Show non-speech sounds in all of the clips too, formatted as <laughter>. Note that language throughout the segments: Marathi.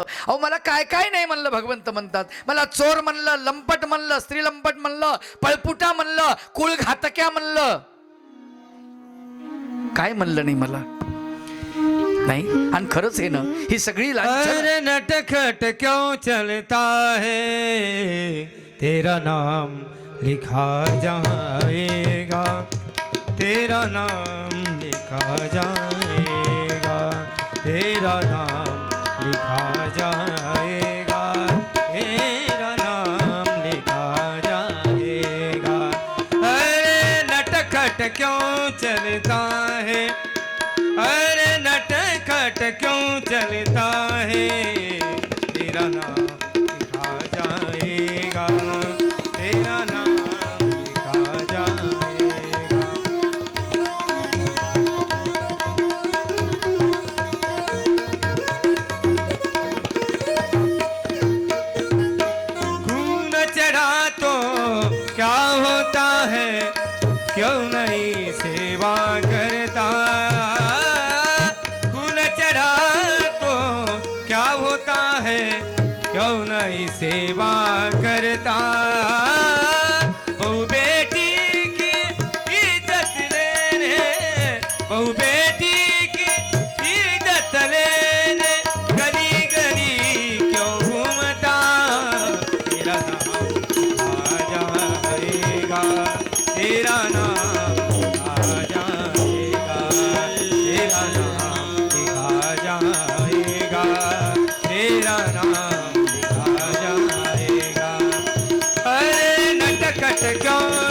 अहो मला काय काय नाही म्हणलं भगवंत म्हणतात. मला चोर म्हणलं लंपट म्हणलं स्त्री लंपट म्हणलं पळपुटा म्हणलं कुळ घातक्या म्हणलं. काय म्हणलं नाही मला? नाही? आणि खरंच हे ना ही सगळी नटखट क्यों चलता है? तेरा नाम लिखा जाएगा। तेरा नाम लिखा जाएगा। तेरा नाम लिखा नहीं सेवा करता। खून चढ़ा तो क्या होता है? क्यों नहीं सेवा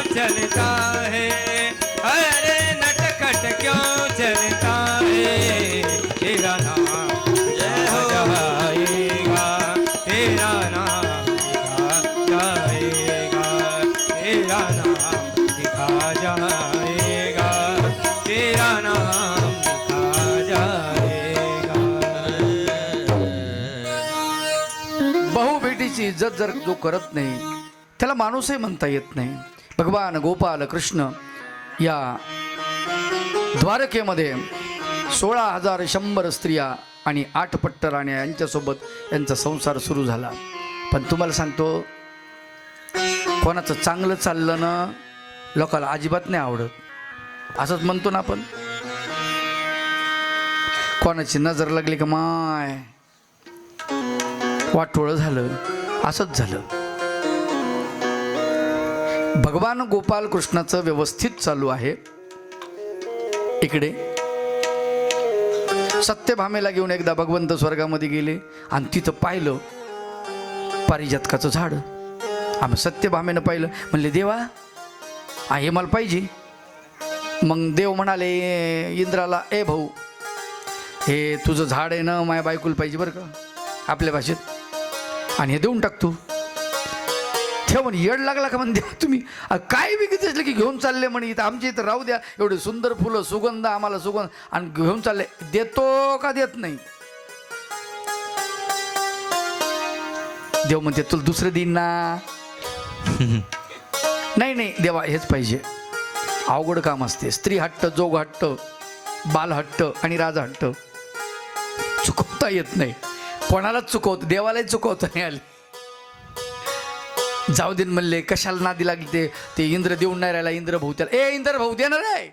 चलता है? अरे नटखट क्यों चलता है? तेरा नाम लिखा हो जाएगा तेरा नाम दिखा जाएगा तेरा नाम दिखा जाएगा तेरा नाम जाएगा। बहु बेटीची इज्जत जर जो करत नाही त्याला माणूसही म्हणता येत नाही. भगवान गोपाल कृष्ण या द्वारकेमध्ये सोळा हजार शंभर स्त्रिया आणि आठ पट्ट राण्या यांच्यासोबत यांचा संसार सुरू झाला. पण तुम्हाला सांगतो कोणाचं चांगलं चाललं ना लोकाला अजिबात नाही आवडत. असंच म्हणतो ना आपण. कोणाची नजर लागली का माय? वाटोळं झालं. असंच झालं. भगवान गोपाल कृष्णाचं व्यवस्थित चालू आहे. इकडे. सत्यभामेला घेऊन एकदा भगवंत स्वर्गामध्ये गेले आणि तिथं पाहिलं पारिजातकाचं झाड. आम्ही सत्यभामेनं पाहिलं. म्हणले देवा हे मला पाहिजे. मग देव म्हणाले इंद्राला ए भाऊ हे तुझं झाड आहे ना माया बायकुल पाहिजे बरं का आपल्या भाषेत. आणि हे देऊन टाक तू ठेव म्हणे येड लागला का म्हणे देवा तुम्ही काय विकत असलं की घेऊन चालले म्हणे इथं आमच्या इथं राहू द्या. एवढे सुंदर फुलं सुगंध आम्हाला सुगंध. आणि घेऊन चालले. देतो का देत नाही? देव म्हणते तुला दुसरं देईन ना. <laughs> नाही नाही देवा हेच पाहिजे. अवघड काम असते. स्त्री हट्ट जोग हट्ट बाल हट्ट आणि राजा हट्ट. चुकवता येत नाही. कोणालाच चुकवत देवालाही चुकवता नाही आले. जाऊ देन म्हणले कशाला नादी लागली ते? ते इंद्र देऊन नाही राहिला इंद्र भाऊ त्याला. ए इंद्र भाऊ देणार आहे.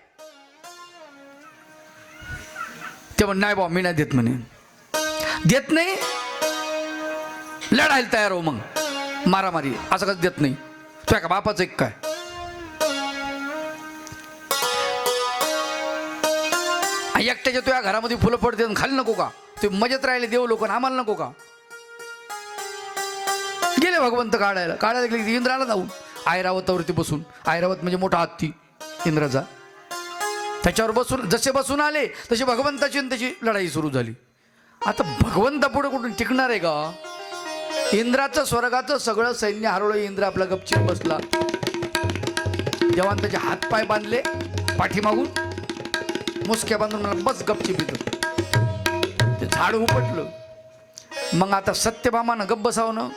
ते म्हण नाही भाऊ मी नाही देत म्हणे. देत नाही? लढायला तयार हो मग. मारामारी असं कसं देत नाही? तुझ्या का बापाचं एक काय? एकट्याच्या तुझ्या घरामध्ये फुलं पडते खाली नको का? ते मजेत राहिले देव लोक आम्हाला नको का? गेले भगवंत काढायला. काढायला गेले की इंद्राला जाऊन. ऐरावतावरती बसून. ऐरावत म्हणजे मोठा हत्ती इंद्राचा. त्याच्यावर बसून जसे बसून आले तसे भगवंताची आणि त्याची लढाई सुरू झाली. आता भगवंत पुढे कुठून टिकणार आहे का? इंद्राचं स्वर्गाचं सगळं सैन्य हरवलं इंद्र आपला गपचिप बसला. जेव्हा त्याचे हात पाय बांधले पाठीमागून मुसक्या बांधून मला बस गपचिप इथं. ते झाड उपटलं. मग आता सत्यभामानं गप बसावं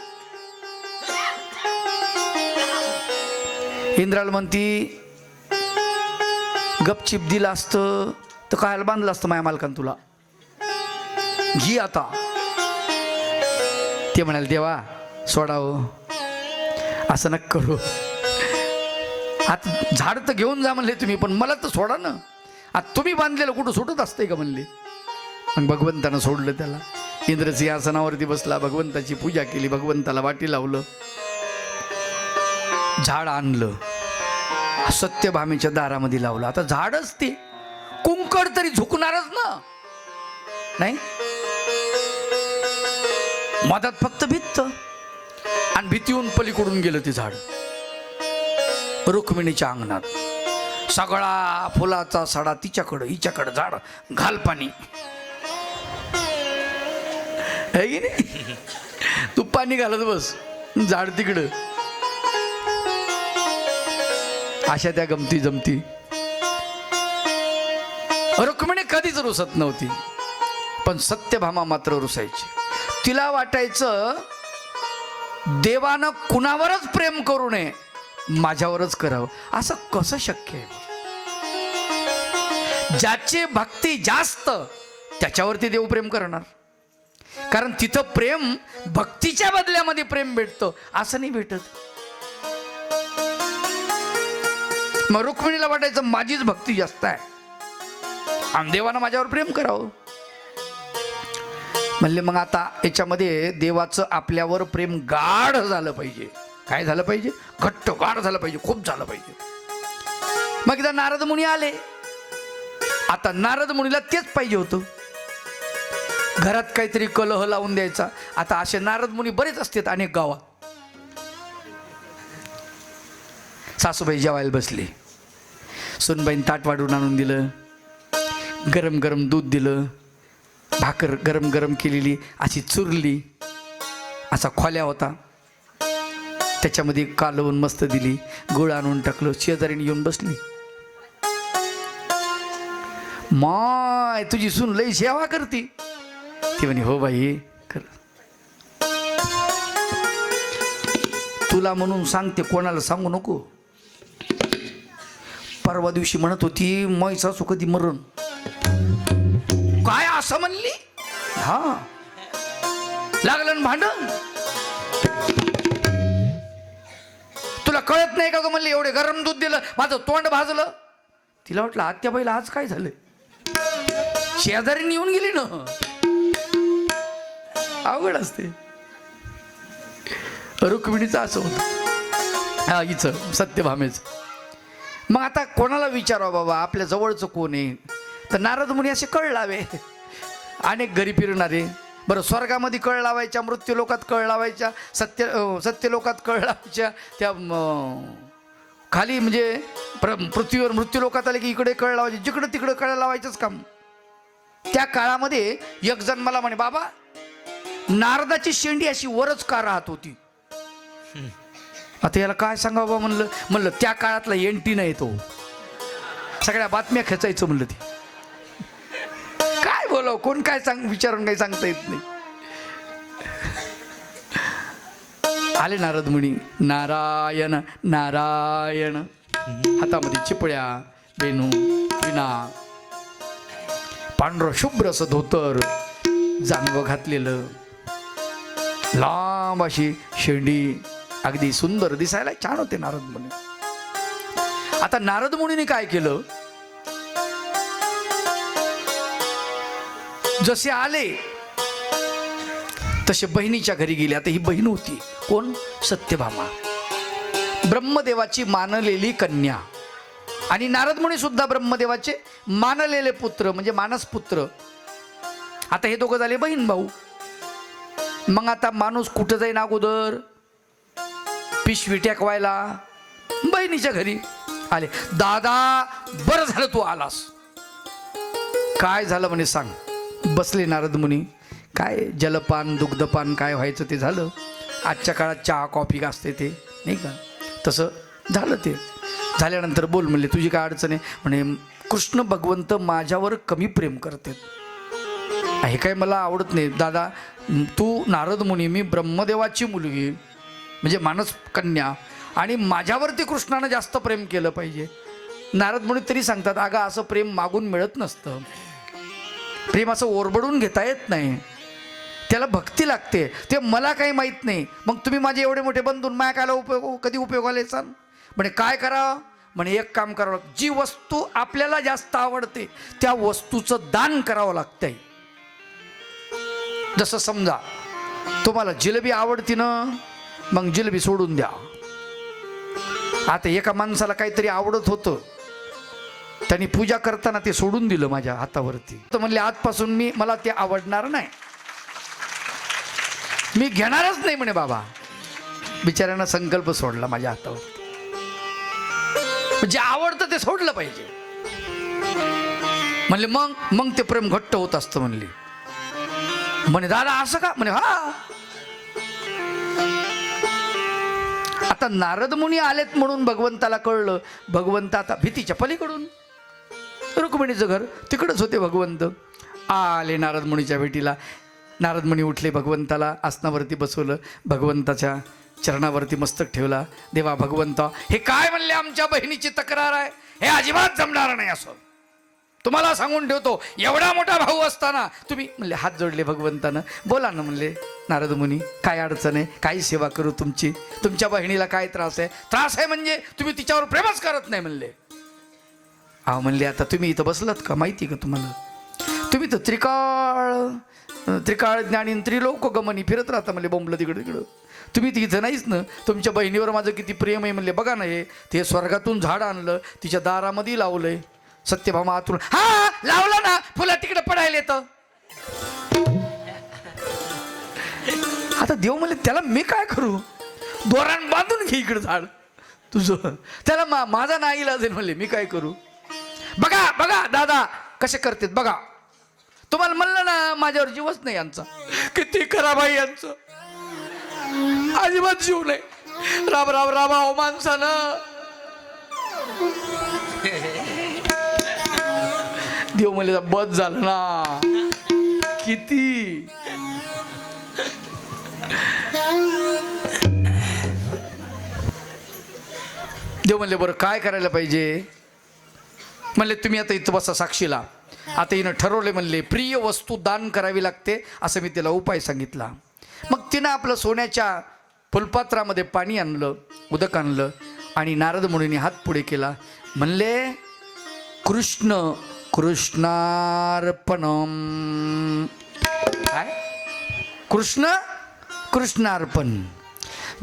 इंद्राला म्हणती गपचिप दिलं असतं तर कायला बांधलं असतं माया मालकान तुला? घी आता. ते म्हणाले देवा सोडावं हो. असं नक करू. आता झाड तर घेऊन जा म्हणले तुम्ही पण मला तर सोडा ना. आता तुम्ही बांधलेलं कुठं सुटत असतंय का? म्हणले. मग भगवंतानं सोडलं त्याला. इंद्रसिंहासनावरती बसला भगवंताची पूजा केली भगवंताला वाटी लावलं. झाड आणलं. सत्यभामेच्या दारामध्ये लावलं. आता झाडच ते. कुंकड तरी झुकणारच ना. नाही? मधात फक्त भित्त. आणि भीतीहून पलीकडून गेलं ते झाड. रुक्मिणीच्या अंगणात. सगळा फुलाचा सडा तिच्याकडं हिच्याकडं झाड घाल पाणी. है की नाही? तू पाणी घालत बस. झाड तिकडं. अशा त्या गमती जमती. रुक्मिणी कधीच रुसत नव्हती. पण सत्यभामा मात्र रुसायची. तिला वाटायचं देवानं कुणावरच प्रेम करू नये माझ्यावरच करावं. असं कसं शक्य आहे? ज्याची भक्ती जास्त त्याच्यावरती देव प्रेम करणार. कारण तिथं प्रेम भक्तीच्या बदल्यामध्ये प्रेम भेटतं. असं नाही भेटत. मग रुक्मिणीला वाटायचं माझीच भक्ती जास्त आहे. आणि देवानं माझ्यावर प्रेम करावं. म्हणले मग आता याच्यामध्ये देवाचं आपल्यावर प्रेम गाढ झालं पाहिजे. काय झालं पाहिजे? घट्ट गाढ झालं पाहिजे खूप झालं पाहिजे. मग एकदा नारद मुनी आले. आता नारद मुनीला तेच पाहिजे होतं. घरात काहीतरी कलह लावून द्यायचा. आता असे नारद मुनी बरेच असतात अनेक गावात. सासूबाई जेवायला बसली. सुनबाईन ताट वाढून आणून दिलं. गरम गरम दूध दिलं. भाकर गरम गरम केलेली अशी चुरली. असा खोल्या होता. त्याच्यामध्ये कालवून मस्त दिली. गुळ आणून टाकलं. शेजारीने येऊन बसली. माय तुझी सून लई सेवा करती. ती म्हणे हो बाई कर. तुला म्हणून सांगते कोणाला सांगू नको. परवा दिवशी म्हणत होती मैसा सुखदी कधी मरण? काय असं म्हणली? हा. लागलं भांडण? तुला कळत नाही का ग? म्हणले. एवढे गरम दूध दिलं माझं तोंड भाजलं. तिला वाटलं बैला आज काय झालं शेजारी येऊन गेली ना. अवघड असते. रुक्मिणीचं असं होतं. हा हिचं सत्यभामेचं. मग आता कोणाला विचारावं बाबा? आपल्या जवळचं कोण आहे? तर नारद मुनी असे कळ लावे अनेक घरी फिरणारे. बरं स्वर्गामध्ये कळ लावायच्या मृत्यू लोकात कळ लावायच्या सत्य सत्य लोकात कळ लावायच्या त्या खाली म्हणजे प्र पृथ्वीवर मृत्यू लोकात आले की इकडे कळ लावायचे. जिकडं तिकडं कळ लावायचंच काम. त्या काळामध्ये एक जण मला म्हणे बाबा नारदाची शेंडी अशी वरच का राहत होती? आता याला काय सांगावं बा म्हणलं? म्हणलं त्या काळातला एंटी नाही तो. सगळ्या बातम्या खेचायचं म्हणलं ती. काय बोलाव? कोण काय सांग विचारून काही सांगता येत नाही. आले नारद मुनी नारायण नारायण. हातामध्ये चिपळ्या बेनू विना पांढरं शुभ्र असं धोतर जानवं घातलेलं. लांब अशी शेंडी. अगदी सुंदर दिसायला छान होते नारद मुनी. आता नारद मुनीने काय केलं? जसे आले तसे बहिणीच्या घरी गेले. आता ही बहीण होती. कोण? सत्यभामा. ब्रह्मदेवाची मानलेली कन्या. आणि नारद मुनी सुद्धा ब्रह्मदेवाचे मानलेले पुत्र म्हणजे मानस पुत्र. आता हे दोघं झाले बहीण भाऊ. मग आता माणूस कुठं जाईन अगोदर? पिशवी टेकवायला. बहिणीच्या घरी आले. दादा बरं झालं तू आलास. काय झालं म्हणे सांग. बसले नारद मुनी. काय जलपान दुग्धपान काय व्हायचं ते झालं. आजच्या काळात चहा कॉफी असते ते नाही का? तसं झालं ते. झाल्यानंतर बोल म्हणले तुझी काय अडचण आहे? म्हणे कृष्ण भगवंत माझ्यावर कमी प्रेम करते. हे काय? मला आवडत नाही. दादा तू नारद मुनी मी ब्रह्मदेवाची मुलगी. म्हणजे मानस कन्या. आणि माझ्यावरती कृष्णानं जास्त प्रेम केलं पाहिजे. नारद म्हणून तरी सांगतात अगं असं प्रेम मागून मिळत नसतं. प्रेम असं ओरबडून घेता येत नाही. त्याला भक्ती लागते. ते मला काही माहीत नाही. मग तुम्ही माझे एवढे मोठे बंधून माया कायला उपयोग कधी उपयोगाला येचाल म्हणे काय करावं म्हणे एक काम करावं लागतं जी वस्तू आपल्याला जास्त आवडते त्या वस्तूचं दान करावं लागतंय. जसं समजा तुम्हाला जिलेबी आवडती ना मग जिलेबी सोडून द्या. आता एका माणसाला काहीतरी आवडत होतं. त्यांनी पूजा करताना ते सोडून दिलं माझ्या हातावरती. तर म्हणले आजपासून मी मला ते आवडणार नाही. मी घेणारच नाही म्हणे बाबा. बिचाऱ्यांना संकल्प सोडला माझ्या हातावर जे आवडतं ते सोडलं पाहिजे. म्हणले मग मग ते प्रेम घट्ट होत असतं म्हणले. म्हणे दादा असं का? म्हणे हा. आता नारद मुनी आलेत म्हणून भगवंताला कळलं. भगवंत आता भीतीच्या पलीकडून. रुक्मिणीचं घर तिकडंच होते भगवंत. आले नारद मुनीच्या भेटीला. नारद मुनी उठले भगवंताला आसनावरती बसवलं. भगवंताच्या चरणावरती मस्तक ठेवला. देवा भगवंता हे काय म्हणले आमच्या बहिणीची तक्रार आहे? हे अजिबात जमणार नाही असं. तुम्हाला सांगून ठेवतो एवढा मोठा भाऊ असताना तुम्ही म्हणले हात जोडले भगवंतानं. बोला ना म्हणले नारद मुनी काय अडचण आहे? काय सेवा करू तुमची. तुमच्या बहिणीला काय त्रास आहे? त्रास आहे म्हणजे तुम्ही तिच्यावर प्रेमच करत नाही म्हणले. अहो म्हणले आता तुम्ही इथं बसलात का? माहिती का तुम्हाला? तुम्ही तर त्रिकाळ त्रिकाळ ज्ञानी त्रिलोक गमनी फिरत राहता म्हणले बोंबलं तिकडं तिकडं. तुम्ही ती इथं नाहीच ना. तुमच्या बहिणीवर माझं किती प्रेम आहे म्हणले बघा ना हे. ते स्वर्गातून झाड आणलं तिच्या दारामध्ये लावलंय. सत्यभामा आतून हा लावलं ना फुला तिकडे पडायला तर आता देव म्हणले त्याला मी काय करू? दोरान बांधून घे इकडं झाड. तुझं. त्याला मा माझा नाही इलाज आहे म्हणले मी काय करू? बघा बघा दादा कसे करतेत बघा. तुम्हाला म्हणलं ना माझ्यावर जीवच नाही यांचा. किती करा बाई यांचं. अजिबात जीव नाही. राम राम राम अहो माणसानं. देव म्हणले बस झालं ना. किती? देव म्हणले बरं काय करायला पाहिजे? म्हणले तुम्ही आता इथं बसा साक्षीला. आता हिनं ठरवले म्हणले प्रिय वस्तू दान करावी लागते असं मी तिला उपाय सांगितला. मग तिनं आपलं सोन्याच्या फुलपात्रामध्ये पाणी आणलं उदक आणलं आणि नारद मुनीने हात पुढे केला. म्हणले कृष्ण कृष्णार्पणम। काय? कृष्ण कृष्णार्पण।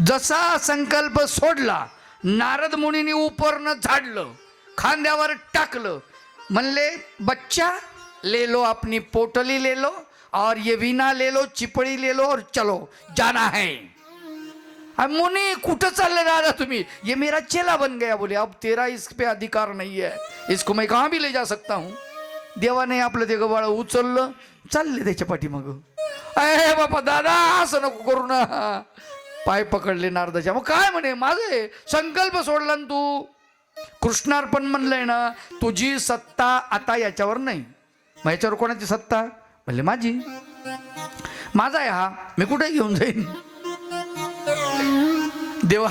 जसा संकल्प सोडला नारद मुनीने उपरनं झाडलं खांद्यावर टाकलं. म्हणले बच्चा ले लो अपनी पोटली ले लो और ये वीणा ले लो चिपड़ी ले लो और चलो जाना है। मुनि कुठं चालले राजा तुम्ही? ये मेरा चेला बन गया बोले. अब तेरा इस पे अधिकार नहीं है. इसको मैं कहाँ भी ले जा सकता हूँ? देवाने आपलं ते गबाळ उचललं. चालले त्याच्या पाठीमाग. अरे बापा दादा असं नको करू ना. पाय पकडले नारदाच्या. मग काय म्हणे? माझे संकल्प सोडला ना तू. कृष्णार्पण म्हणलंय ना तुझी सत्ता आता याच्यावर नाही. मग याच्यावर कोणाची सत्ता? म्हणले माझी. माझा आहे हा. मी कुठे घेऊन जाईन? देवा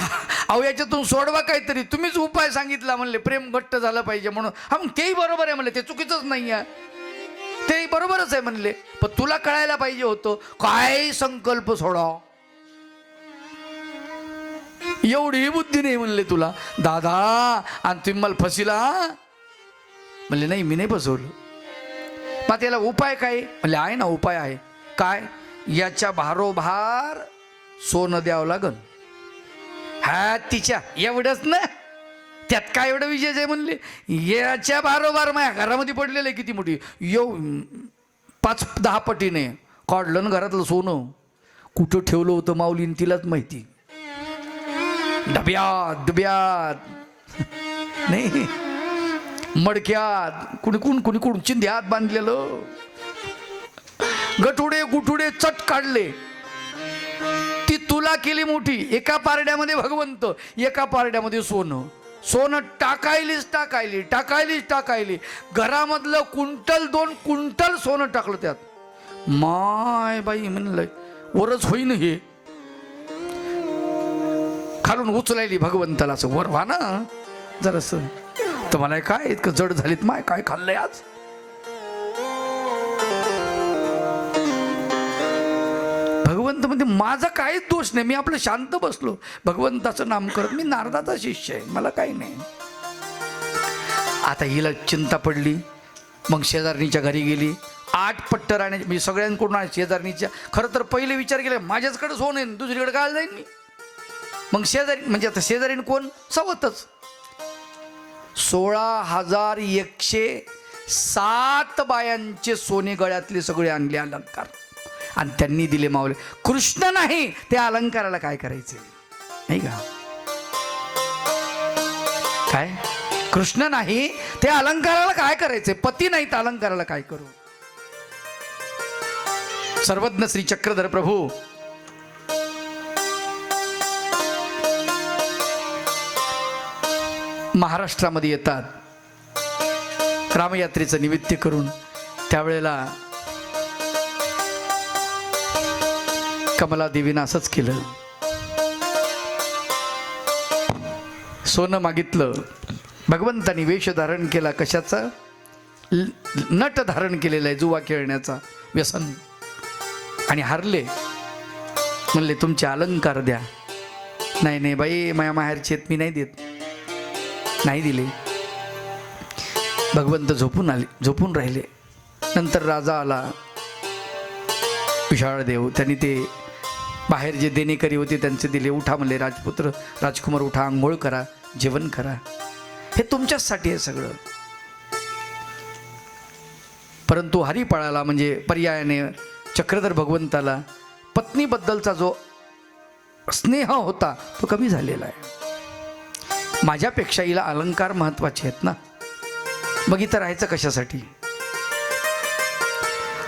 अहो याच्यातून सोडवा काहीतरी. तुम्हीच उपाय सांगितला म्हणले प्रेम घट्ट झालं पाहिजे म्हणून. हा मग तेही बरोबर आहे म्हणले ते चुकीचंच नाही आहे. तेही बरोबरच आहे म्हणले. पण तुला कळायला पाहिजे होतं काय संकल्प सोडा. एवढी बुद्धी नाही म्हणले तुला. दादा आणि तुम्ही मला फसिला म्हणले नाही मी नाही फसवलं. मग त्याला उपाय काय? म्हणले आहे ना उपाय आहे. काय? याच्या भारोभार सोनं द्यावं लागन. हा तिच्या. एवढंच ना? त्यात काय एवढं विजय आहे म्हणले? याच्या बारोबार माझ्या घरामध्ये पडलेलं आहे किती मोठी. येऊ पाच दहा पटीने. काढलं ना घरातलं सोनं. कुठं ठेवलं होतं माऊलीन तिलाच माहिती. डब्यात डब्यात. नाही. मडक्यात. कुणी कुण कुणी कुण चिंध्यात बांधलेलं. गटुडे गुटुडे चट काढले. तुला केली मोठी एका पारड्यामध्ये भगवंत एका पारड्यामध्ये सोनं. सोनं टाकायलीच टाकायली टाकायलीच टाकायली. घरामधलं कुंटल दोन कुंटल सोनं टाकलं त्यात. माय बाई म्हणलंय वरच होईन हे. खालून उचलायली भगवंताला असं वर व्हा ना जरास. तर काय इतकं जड झालीत माय काय खाल्लंय आज? भगवंत म्हणजे माझा काहीच दोष नाही मी आपलं शांत बसलो. भगवंताचं नाम करत मी नारदाचा शिष्य आहे मला काही नाही. आता हिला चिंता पडली मग शेजारणीच्या घरी गेली. आठ पट्ट राहण्याची म्हणजे सगळ्यांकडून शेजारणीच्या. खरं तर पहिले विचार केले माझ्याचकडे सोन आहे दुसरीकडे काय जाईन मी. मग शेजारी म्हणजे आता शेजारीन कोण? सवतच. सोळा हजार एकशे सात बायांचे सोने गळ्यातले सगळे आणले अलंकार. आणि त्यांनी दिले माऊले. कृष्ण नाही त्या अलंकाराला काय करायचे नाही का? काय? कृष्ण नाही ते अलंकाराला काय करायचे पती नाही तर अलंकाराला काय करू? सर्वज्ञ श्री चक्रधर प्रभू. महाराष्ट्रामध्ये येतात. रामयात्रेचं निमित्त करून त्यावेळेला कमला देवीनं असंच केलं. सोनं मागितलं. भगवंतानी वेश धारण केला कशाचा? नट धारण केलेला आहे जुवा खेळण्याचा व्यसन. आणि हारले. म्हणले तुमचे अलंकार द्या. नाही नाही बाई माया माहेरची आहेत, मी नाही देत. नाही दिले. भगवंत झोपून आले झोपून राहिले. नंतर राजा आला. विशाळ देव त्यांनी ते बाहेर जे देणेकरी होते त्यांचे दिले उठा म्हणले राजपुत्र राजकुमार उठा आंघोळ करा जेवण करा. हे तुमच्याचसाठी आहे सगळं. परंतु हरिपाळाला म्हणजे पर्यायाने चक्रधर भगवंताला पत्नीबद्दलचा जो स्नेह होता तो कमी झालेला आहे. माझ्यापेक्षा हिला अलंकार महत्त्वाचे आहेत ना. मग इथं राहायचं कशासाठी?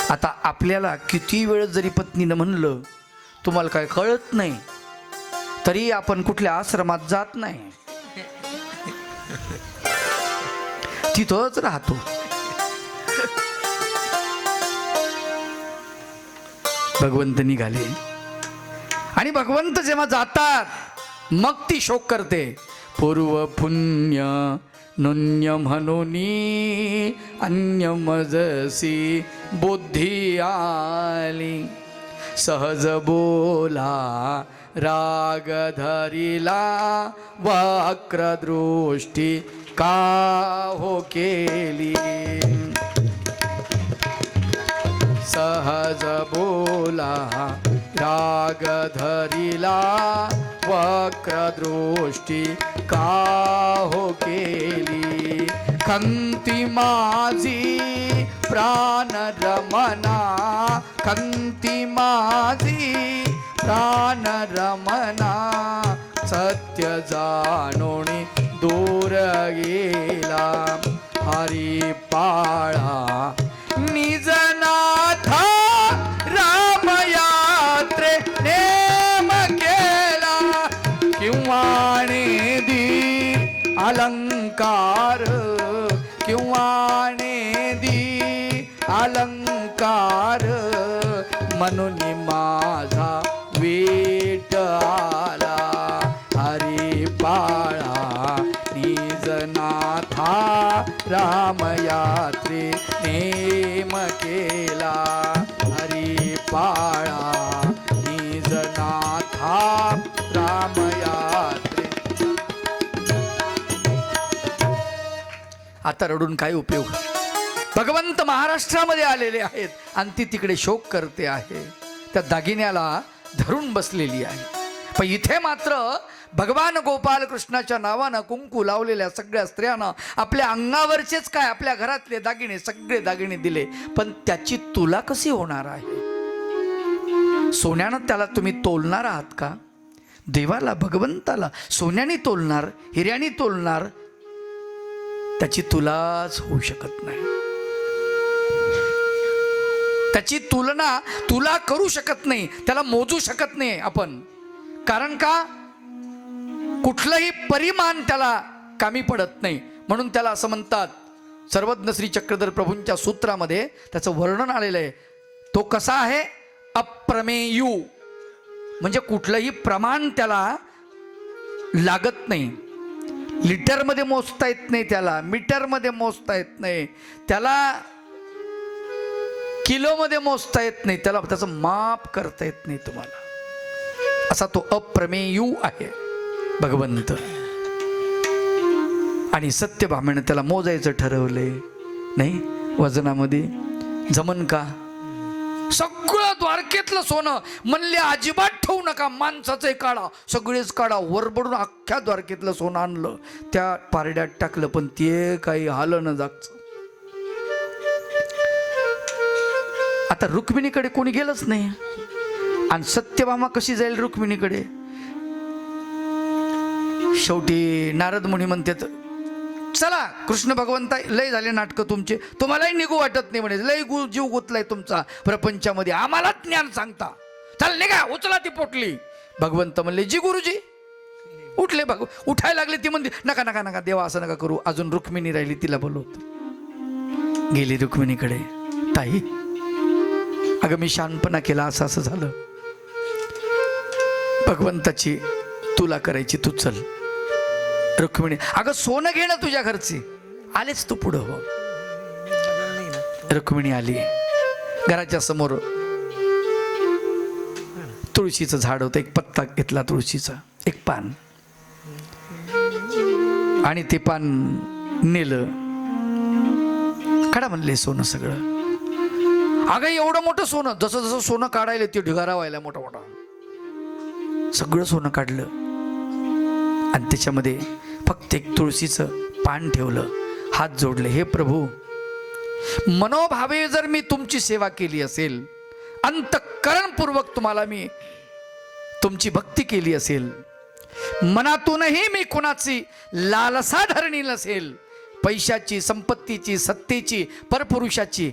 आता आपल्याला किती वेळ जरी पत्नीनं म्हणलं तुम्हाला काय कळत नाही तरी आपण कुठल्या आश्रमात जात नाही. तिथंच राहतो. भगवंत निघाले. आणि भगवंत जेव्हा जातात मग ती शोक करते. पूर्व पुण्य नुन्य म्हणून अन्य मजसी बुद्धी आली. सहज बोला राग धरिला वक्रदृष्टी का हो केली? सहज बोला राग धरिला वक्रदृष्टी का हो केली? खंती माझी प्राण रमना खंती माझी प्राण रमना सत्य जाणोणी दूर गेला. हरी पाळा निजनाथा रामयात्रे नेम केला. किंवा नेदी अलंकार कार म्हणून माझा वेट आला. हरी पाळा निजनाथा रामयात्रे नेम केला. हरी पाळा निजनाथा रामयात्रे. आता रडून काय उपयोग. भगवंत महाराष्ट्रामध्ये आलेले आहेत. आणि ती तिकडे शोक करते आहे. त्या दागिन्याला धरून बसलेली आहे. पण इथे मात्र भगवान गोपाल कृष्णाच्या नावानं कुंकू लावलेल्या सगळ्या स्त्रियांना आपल्या अंगावरचेच काय आपल्या घरातले दागिने सगळे दागिने दिले. पण त्याची तुला कशी होणार आहे? सोन्यानं त्याला तुम्ही तोलणार आहात का? देवाला भगवंताला सोन्याने तोलणार हिऱ्याने तोलणार त्याची तुलाच होऊ शकत नाही. त्याची तुलना तुला करू शकत नाही त्याला मोजू शकत नाही आपण. कारण का? कुठलंही परिमाण त्याला कामी पडत नाही. म्हणून त्याला असं म्हणतात सर्वज्ञ श्री चक्रधर प्रभूंच्या सूत्रामध्ये त्याचं वर्णन आलेलं आहे. तो कसा आहे? अप्रमेयू. म्हणजे कुठलंही प्रमाण त्याला लागत नाही. लिटरमध्ये मोजता येत नाही त्याला मीटरमध्ये मोजता येत नाही. त्याला किलोमध्ये मोजता येत नाही त्याला त्याचं माप करता येत नाही तुम्हाला. असा तो अप्रमेयू आहे भगवंत आणि सत्यभामेनं त्याला मोजायचं ठरवलंय नाही? वजनामध्ये. जमन का? सगळं द्वारकेतलं सोनं म्हणले अजिबात ठेवू नका माणसाचं काढा. सगळेच काढा वरबडून अख्ख्या द्वारकेतलं सोनं आणलं. त्या पारड्यात टाकलं पण ते काही आलं न जागचं. आता रुक्मिणीकडे कोणी गेलंच नाही. आणि सत्यभामा कशी जाईल रुक्मिणीकडे? शेवटी नारद मुनी म्हणतात चला कृष्ण भगवंता लय झाले नाटकं तुमचे. तुम्हालाही निघू वाटत नाही म्हणे. लय गु जीव गुतलाय तुमचा प्रपंचामध्ये. आम्हाला ज्ञान सांगता. चल निघा उचला ती पोटली. भगवंत म्हणले जी गुरुजी. उठले भग उठायला लागले ती म्हणते नका नका नका देवा असं नका करू. अजून रुक्मिणी राहिली तिला बोलवत. गेली रुक्मिणीकडे. ताई अगं मी शानपणा केला असं असं झालं. भगवंताची तुला करायची तू चल. रुक्मिणी अगं सोनं घे ना तुझ्या घरची. आलेच तू पुढं हो. रुक्मिणी आली. घराच्या समोर तुळशीचं झाड होतं एक पत्ता घेतला तुळशीचा एक पान. आणि ते पान नेलं. काढा म्हणले सोनं सगळं. अगं एवढं मोठं सोनं जसं जसं सोनं काढायला ते ढिगारा व्हायला मोठा मोठा. सगळं सोनं काढलं. आणि त्याच्यामध्ये फक्त एक तुळशीचं पान ठेवलं हात जोडले. हे प्रभू मनोभावे जर मी तुमची सेवा केली असेल अंतकरणपूर्वक तुम्हाला मी तुमची भक्ती केली असेल मनातूनही मी कुणाची लालसा धरणी नसेल पैशाची संपत्तीची सत्तेची परपुरुषाची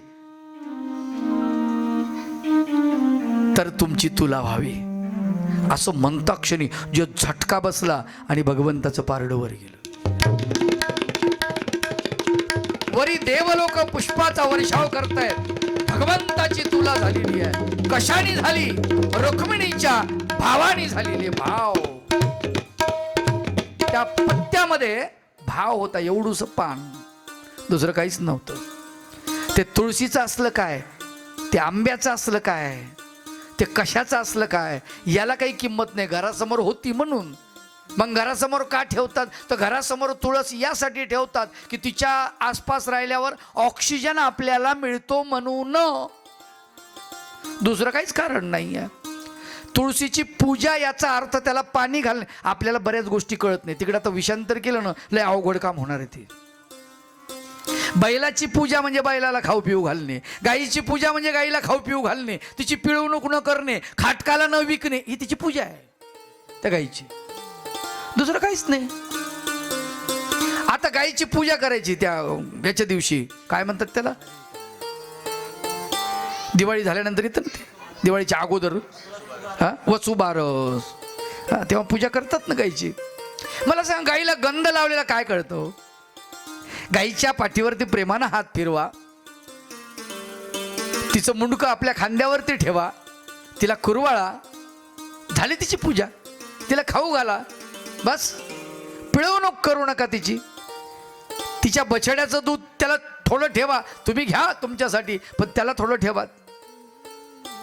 तर तुमची तुला व्हावी. असं म्हणता क्षणी जो झटका बसला आणि भगवंताचं पारडं वर गेलं. वरी देवलोक पुष्पाचा वर्षाव करतायत. भगवंताची तुला झालेली आहे. कशाने झाली? रुक्मिणीच्या भावाने झालेली आहे, भाव. त्या पत्त्यामध्ये भाव होता एवढूस पान. दुसरं काहीच नव्हतं. ते तुळशीचं असलं काय? ते आंब्याचं असलं काय? ते कशाचं असलं काय? याला काही किंमत नाही. घरासमोर होती म्हणून. मग घरासमोर का ठेवतात? तर घरासमोर तुळस यासाठी ठेवतात की तिच्या आसपास राहिल्यावर ऑक्सिजन आपल्याला मिळतो म्हणून. दुसरं काहीच कारण नाही आहे तुळशीची पूजा याचा अर्थ त्याला पाणी घालणे. आपल्याला बऱ्याच गोष्टी कळत नाही. तिकडे आता विषांतर केलं ना लय अवघड काम होणार आहे ते. बैलाची पूजा म्हणजे बैलाला खाऊ पिऊ घालणे. गाईची पूजा म्हणजे गाईला खाऊ पिऊ घालणे. तिची पिळवणूक न करणे खाटकाला न विकणे ही तिची पूजा आहे. त्या गाईची. दुसरं काहीच नाही. आता गाईची पूजा करायची त्या याच्या दिवशी. काय म्हणतात त्याला? दिवाळी झाल्यानंतर येतं ना ते. दिवाळीच्या अगोदर. हां? वसू तेव्हा पूजा करतात ना गाईची. मला सांग गाईला गंध लावलेला काय कळतं? गाईच्या पाठीवरती प्रेमानं हात फिरवा. तिचं मुंडकं आपल्या खांद्यावरती ठेवा. तिला कुरवाळा. झाली तिची पूजा. तिला खाऊ घाला. बस. पिळवणूक करू नका तिची. तिच्या बछड्याचं दूध त्याला थोडं ठेवा. तुम्ही घ्या तुमच्यासाठी पण त्याला थोडं ठेवा.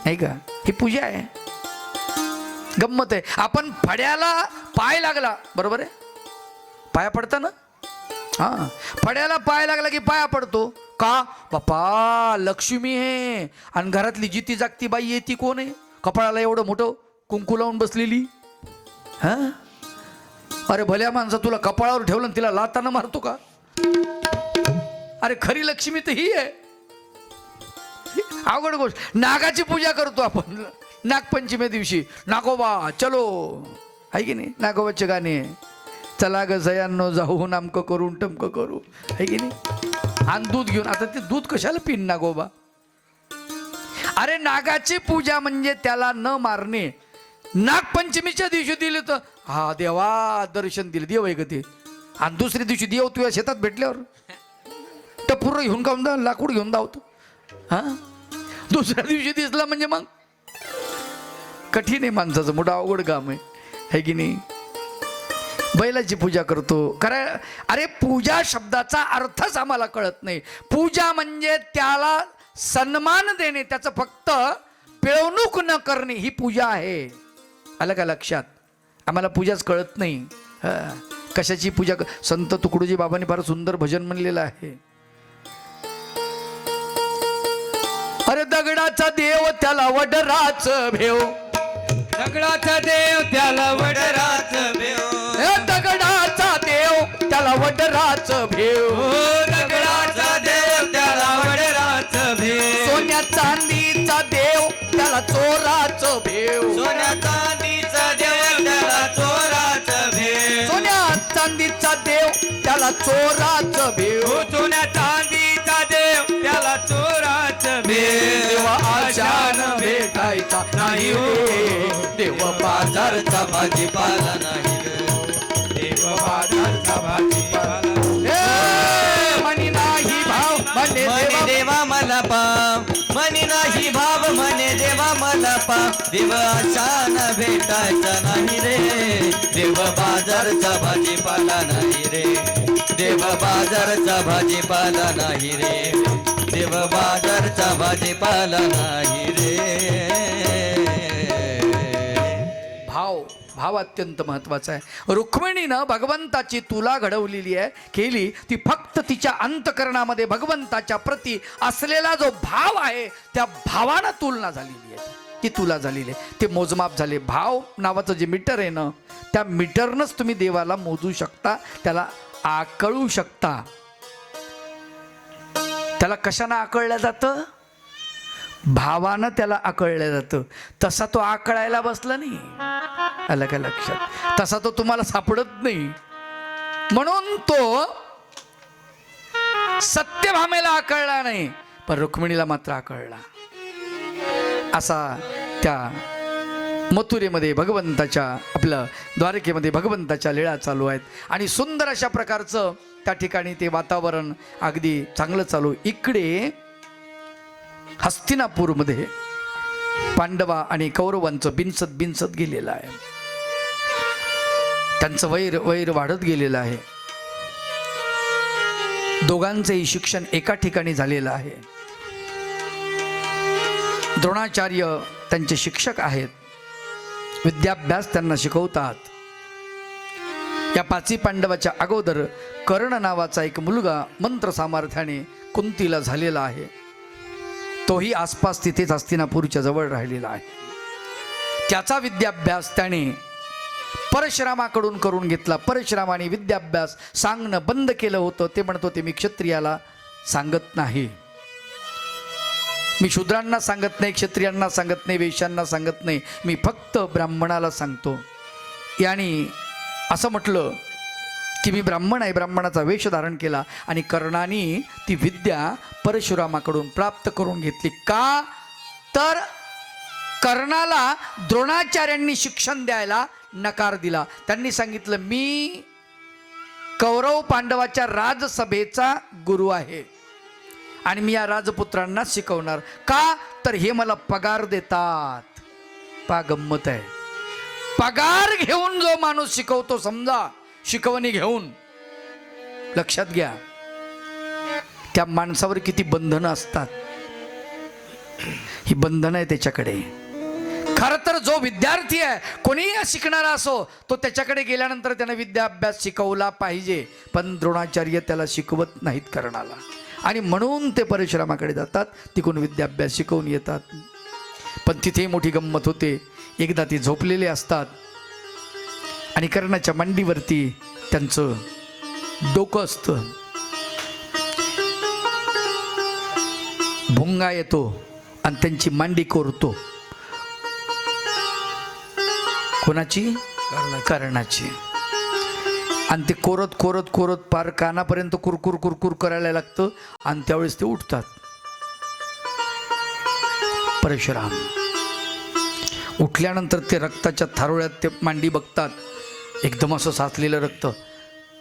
नाही का? ही पूजा आहे. गंमत आहे. आपण फड्याला पाय लागला. बरोबर आहे? पाया पडता ना? हा. फड्याला पाय लागला की पाया पडतो. का? बापा लक्ष्मी आहे आणि घरातली जिती जागती बाई आहे ती कोण आहे? कपाळाला एवढं मोठं कुंकू लावून बसलेली? हा? अरे भल्या माणसा तुला कपाळावर ठेवलं तिला लाताना मारतो का? अरे खरी लक्ष्मी तर ही आहे. अवघड गोष्ट. नागाची पूजा करतो आपण. नागपंचमी दिवशी. नागोबा चलो. आहे की नाही? नागोबाचे गाणे. चला ग जयांनो जाऊ नामकं करून टमकं करू आहे की नाही? आणि दूध घेऊन आता ते दूध कशाला पिन ना गोबा? अरे नागाची पूजा म्हणजे त्याला न मारणे. नागपंचमीच्या दिवशी दिले तर हा देवा दर्शन दिले. देव आहे का ते. आणि दुसऱ्या दिवशी देव तुझ्या शेतात भेटल्यावर. टपूर घेऊन काऊन जा लाकूड घेऊन धावतो. हा? दुसऱ्या दिवशी दिसला म्हणजे मग? कठीण आहे माणसाचं मोठं अवघड काम आहे. है की नाही? बैलाची पूजा करतो. कारण अरे पूजा शब्दाचा अर्थच आम्हाला कळत नाही. पूजा म्हणजे त्याला सन्मान देणे त्याचं फक्त पिळवणूक न करणे ही पूजा आहे. आलं का लक्षात? आम्हाला पूजाच कळत नाही. कशाची पूजा संत तुकडोजी बाबांनी फार सुंदर भजन म्हणलेलं आहे. अरे दगडाचा देव त्याला वडराच भेव. दगडाचा देव त्याला वडराच भेव. वडराच भेव. हो दगडाचा देव त्याला वडराच भेव. सोन्या चांदीचा देव त्याला चोराच भेव. सोन्या चांदीचा देव त्याला चोराच भेव. सोन्या चांदीचा देव त्याला चोराच भेव. हो सोन्या चांदीचा देव त्याला चोराच भेव. देवा आशान भेटायचा नाही हो. देव बाजारचा भाजीपाला नाही. देव बाजारचा भाजीपाला म्हणी नाही भाव म्हणे देवा मला पाव भाव म्हणे देवा मला पाव देव आशान भेटायचा नाही रे देव बाजारचा भाजीपाला नाही रे देव बाजारचा भाजीपाला नाही रे देव बाजारचा भाजीपाला नाही रे भाव अत्यंत महत्त्वाचा आहे. रुक्मिणीनं भगवंताची तुला घडवलेली आहे केली ती फक्त तिच्या अंतकरणामध्ये भगवंताच्या प्रती असलेला जो भाव आहे त्या भावानं तुलना झालेली आहे. ती तुला झालेली आहे. ते मोजमाप झाले. भाव नावाचं जे मीटर आहे ना त्या मीटरनंच तुम्ही देवाला मोजू शकता त्याला आकळू शकता. त्याला कशानं आकळलं जातं? भावानं त्याला आकळलं जातं. तसा तो आकळायला बसला नाही. आलं का लक्षात? तसा तो तुम्हाला सापडत नाही. म्हणून तो सत्यभामेला आकळला नाही पण रुक्मिणीला मात्र आकळला. असा त्या मथुरेमध्ये भगवंताच्या आपलं द्वारकेमध्ये भगवंताच्या लीळा चालू आहेत. आणि सुंदर अशा प्रकारचं त्या ठिकाणी ते वातावरण अगदी चांगलं चालू. इकडे हस्तिनापूरमध्ये पांडवा आणि कौरवांचं बिनसत बिनसत गेलेलं आहे. त्यांचं वैर वैर वाढत गेलेलं आहे. दोघांचंही शिक्षण एका ठिकाणी झालेलं आहे. द्रोणाचार्य त्यांचे शिक्षक आहेत. विद्याभ्यास त्यांना शिकवतात. या पाची पांडवाच्या अगोदर कर्ण नावाचा एक मुलगा मंत्र सामर्थ्याने कुंतीला झालेला आहे. तोही आसपास तिथेच हस्तिनापूरच्या जवळ राहिलेला आहे. त्याचा विद्याभ्यास त्याने परशुरामाकडून करून घेतला. परशुरामाने विद्याभ्यास सांगणं बंद केलं होतं. ते म्हणत होते मी क्षत्रियाला सांगत नाही. मी शूद्रांना सांगत नाही क्षत्रियांना सांगत नाही वेशांना सांगत नाही. मी फक्त ब्राह्मणाला सांगतो. याने असं म्हटलं की मी ब्राह्मण आहे ब्राह्मणाचा वेश धारण केला आणि कर्णाने ती विद्या परशुरामाकडून प्राप्त करून घेतली. का? तर कर्णाला द्रोणाचार्यांनी शिक्षण द्यायला नकार दिला. त्यांनी सांगितलं मी कौरव पांडवाच्या राजसभेचा गुरु आहे आणि मी या राजपुत्रांना शिकवणार. का? तर हे मला पगार देतात. पा गंमत आहे. पगार घेऊन जो माणूस शिकवतो समजा. शिकवणी घेऊन लक्षात घ्या त्या माणसावर किती बंधनं असतात. ही बंधनं आहे त्याच्याकडे. खरं तर जो विद्यार्थी आहे कोणीही शिकणारा असो तो त्याच्याकडे गेल्यानंतर त्यानं विद्या अभ्यास शिकवला पाहिजे पण द्रोणाचार्य त्याला शिकवत नाहीत कर्णाला आणि म्हणून ते परशुरामाकडे जातात तिकडून विद्याभ्यास शिकवून येतात. पण तिथेही मोठी गंमत होते. एकदा ते झोपलेले असतात. आणि कर्णाच्या मांडीवरती त्यांचं डोकं असतं. भुंगा येतो आणि त्यांची मांडी कोरतो. कोणाची? कर्णाची. आणि ते कोरत कोरत कोरत पार कानापर्यंत कुरकुर कुरकुर करायला लागतं आणि त्यावेळेस ते उठतात. परशुराम. उठल्यानंतर ते रक्ताच्या थारोळ्यात ते मांडी बघतात. एकदम असं साचलेलं रक्त.